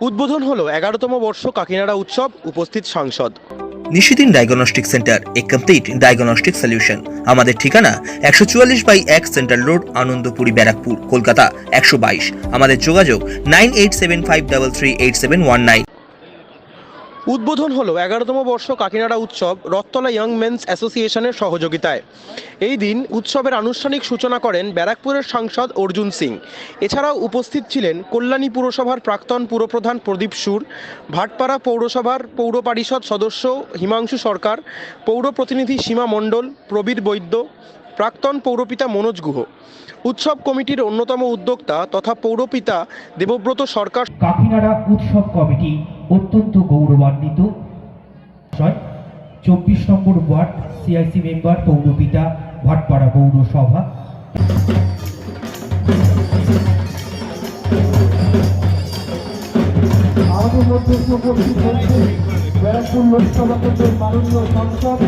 উদ্বোধন হলো এগারোতম বর্ষ কাকিনাড়া উৎসব, উপস্থিত সাংসদ। Nishidin diagnostic centre, a complete diagnostic solution আমাদের ঠিকানা একশো চুয়াল্লিশ বাই এক সেন্ট্রাল রোড, আনন্দপুরি ব্যারাকপুর, কলকাতা, একশো বাইশ। আমাদের যোগাযোগ nine eight seven five double three eight seven one nine. উদ্বোধন হলো এগারোতম বর্ষ কাকিনাড়া উৎসব রত্তলা ইয়ং মেন্স অ্যাসোসিয়েশনের সহযোগিতায়। এই দিন উৎসবের আনুষ্ঠানিক সূচনা করেন ব্যারাকপুরের সাংসদ অর্জুন সিং। এছাড়াও উপস্থিত ছিলেন কল্যাণী পুরসভার প্রাক্তন পুরপ্রধান প্রদীপ সুর, ভাটপাড়া পৌরসভার পৌর পরিষদ সদস্য হিমাংশু সরকার, পৌর প্রতিনিধি সীমা মণ্ডল, প্রবীর বৈদ্য প্রাক্তন পৌরপিতা মনোজ গুহ। উৎসব কমিটির অন্যতম উদ্যোক্তা তথা পৌরপিতা দেবব্রত সরকার কাকিনাড়া উৎসব কমিটি অত্যন্ত গৌরবান্বিত। চব্বিশ নম্বর ওয়ার্ড সিআইসি মেম্বার পৌরপিতা ভাটপাড়া পৌরসভা। আমাদের মধ্যে উপস্থিত হয়েছে ব্যারাকপুর লোকসভা কেন্দ্রের মাননীয় সাংসদ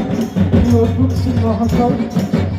শ্রী অর্জুন সিং মহাশয়।